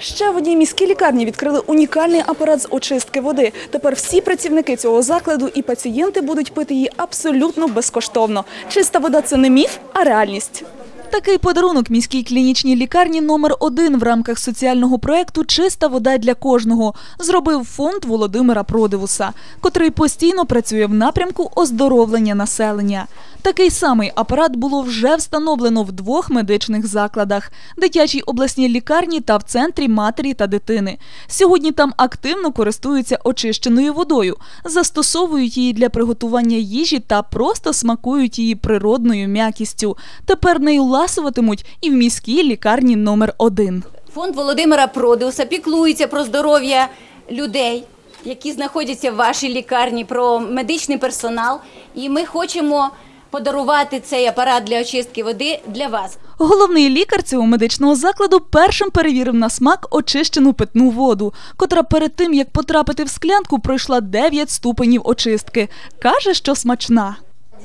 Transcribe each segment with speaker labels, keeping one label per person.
Speaker 1: Ще в одній міській лікарні відкрили унікальний апарат з очистки води. Тепер всі працівники цього закладу і пацієнти будуть пити її абсолютно безкоштовно. Чиста вода це не міф, а реальність. Такий подарунок міській клінічній лікарні номер один в рамках соціального проекту Чиста вода для кожного зробив фонд Володимира Продивуса, котрий постійно працює в напрямку оздоровлення населення. Такий самий апарат було вже встановлено в двох медичних закладах: дитячій обласній лікарні та в центрі матері та дитини. Сьогодні там активно користуються очищеною водою, застосовують її для приготування їжі та просто смакують її природною м'якістю. Тепер нею ласуватимуть і в міській лікарні номер один.
Speaker 2: Фонд Володимира Продиуса піклується про здоров'я людей, які знаходяться в вашій лікарні, про медичний персонал. І ми хочемо подарувати цей апарат для очистки води для вас.
Speaker 1: Головний лікар цього медичного закладу першим перевірив на смак очищену питну воду, котра перед тим як потрапити в склянку, пройшла 9 ступенів очистки. Каже, що смачна.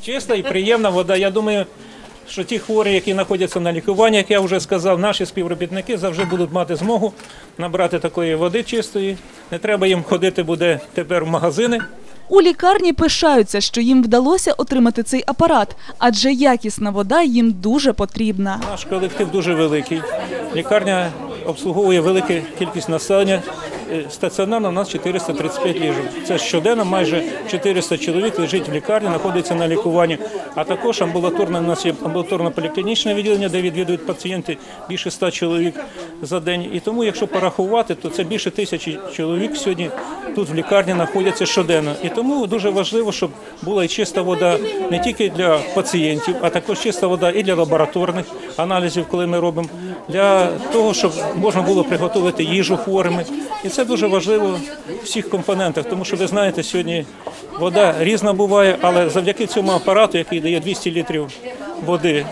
Speaker 3: Чиста і приємна вода. Я думаю, що ті хворі, які знаходяться на лікуванні, як я вже сказав, наші співробітники завжди будуть мати змогу набрати такої води чистої. Не треба їм ходити буде тепер в магазини.
Speaker 1: У лікарні пишаються, що їм вдалося отримати цей апарат, адже якісна вода їм дуже потрібна.
Speaker 3: Наш колектив дуже великий. Лікарня обслуговує велику кількість населення. Е, Стаціонарно у нас 435 ліжок. Це щоденно майже 400 чоловік лежить в лікарні, знаходиться на лікуванні. А також амбулаторне у нас є амбулаторно-поліклінічне відділення, де відвідують пацієнти більше 100 чоловік за день. І тому, якщо порахувати, то це більше тисячі чоловік сьогодні тут в лікарні знаходяться щоденно. І тому дуже важливо, щоб була і чиста вода не тільки для пацієнтів, а також чиста вода і для лабораторних аналізів, коли ми робимо, для того, щоб можна було приготувати їжу хворими. І це дуже важливо в всіх компонентах, тому що ви знаєте, сьогодні вода різна буває, але завдяки цьому апарату, який дає 200 літрів води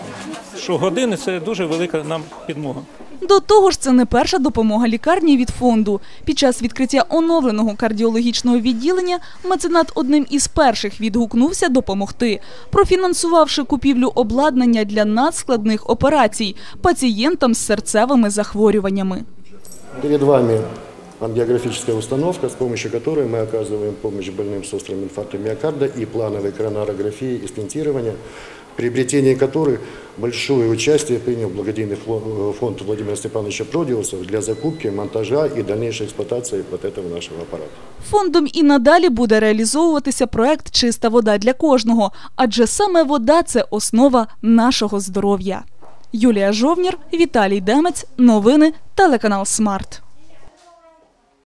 Speaker 3: щогодини, це дуже велика нам підмога.
Speaker 1: До того ж, це не перша допомога лікарні від фонду. Під час відкриття оновленого кардіологічного відділення меценат одним із перших відгукнувся допомогти, профінансувавши купівлю обладнання для надскладних операцій пацієнтам з серцевими захворюваннями.
Speaker 4: Перед вами ангиографическая установка, с помощью которой мы оказываем помощь больным с острым инфарктом миокарда и плановой коронарографии и стентирования, в приобретении которой большое участие принял благодійный фло- фонд Владимира Степановича Продиуса для закупки, монтажа и дальнейшей эксплуатации вот этого нашего аппарата.
Speaker 1: Фондом і надалі буде реалізовуватися проект Чиста вода для кожного, адже саме вода це основа нашого здоров'я. Юлія Жовнір, Віталій Демець. Новини телеканал Смарт.